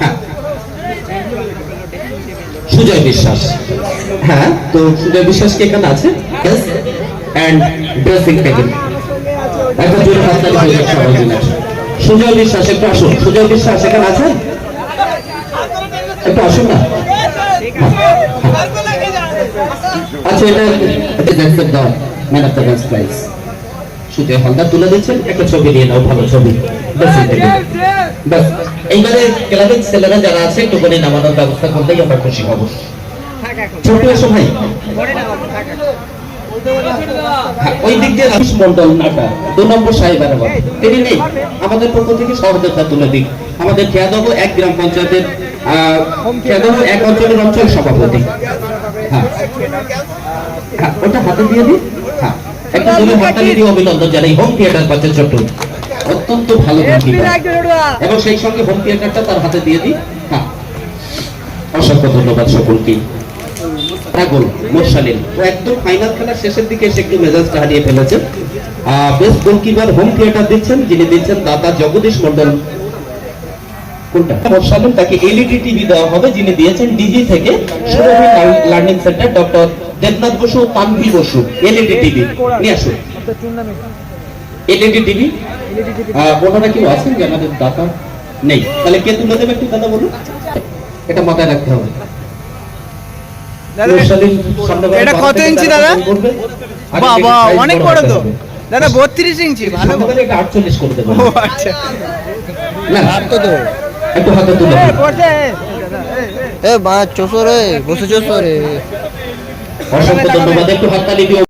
হ্যাঁ। সুজয় বিশ্বাস। হ্যাঁ তো সুজয় বিশ্বাস কি এখানে আছে? একটা। সুজয় বিশ্বাস, একটু আসুন। সুজয় বিশ্বাস, এখানে আছেন? একটু আসুন না? আচ্ছা এটা man of the prize Sujoy Haldar তুলে দিচ্ছেন। একটা ছবি নিয়ে নাও, ভালো ছবি। এইবারে ক্লাবের ছেলেরা যারা আছে নামানোর ব্যবস্থা করলেই আমরা খুশি হব। ছোট এসো ভাই। হ্যাঁ, ওই দিক দিয়ে মন্ডল নাটা দু নম্বর তিনি নেই। আমাদের পক্ষ থেকে সহযোগিতা তুলে দিক। আমাদের খেয়াদহ এক গ্রাম পঞ্চায়েতের খেয়াদহ এক অঞ্চলের অঞ্চল সভাপতি। হ্যাঁ। হ্যাঁ ওটা হাতে দিয়ে দিই হ্যাঁ। একটা দিয়ে অভিনন্দন জানাই। হোম থিয়েটার পাচ্ছে ছোট্ট। অত্যন্ত ভালো এবং সেই সঙ্গে হোম থিয়েটারটা তার হাতে দিয়ে দিই। হ্যাঁ। অসংখ্য ধন্যবাদ সকলকে। পাগল মোরসালিন ও একদম ফাইনাল খেলার শেষের দিকে এসে একটু মেজাজটা হারিয়ে ফেলেছে। বেস্ট গোলকিপার হোম থিয়েটার দিচ্ছেন যিনি দিচ্ছেন দাদা জগদীশ মন্ডল কোনটা? মোরসালিন তাকে এলইডি টিভি দেওয়া হবে যিনি দিয়েছেন ডিজি থেকে Surabhi learning centre doctor Debnath Basu Tanvi Basu. LED TV নিয়ে আসুন। এলইডি টিভি ওনারা কেউ আছেন যে আমাদের দাতা? নেই। তাহলে কে তুলে দেবে একটু দাদা বলুন? এটা মাথায় রাখতে হবে। দাদা, এটা কত ইঞ্চি দাদা? বাবা অনেক বড় তো। দাদা বত্রিশ ইঞ্চি ভালো। সামনেবারে এটা 48 করে দেবো। ও আচ্ছা। না, একটু হাতে তুলে এ, বা চোসরে বসে চোসরে অসংখ্য ধন্যবাদ। একটু হাততালি দিও।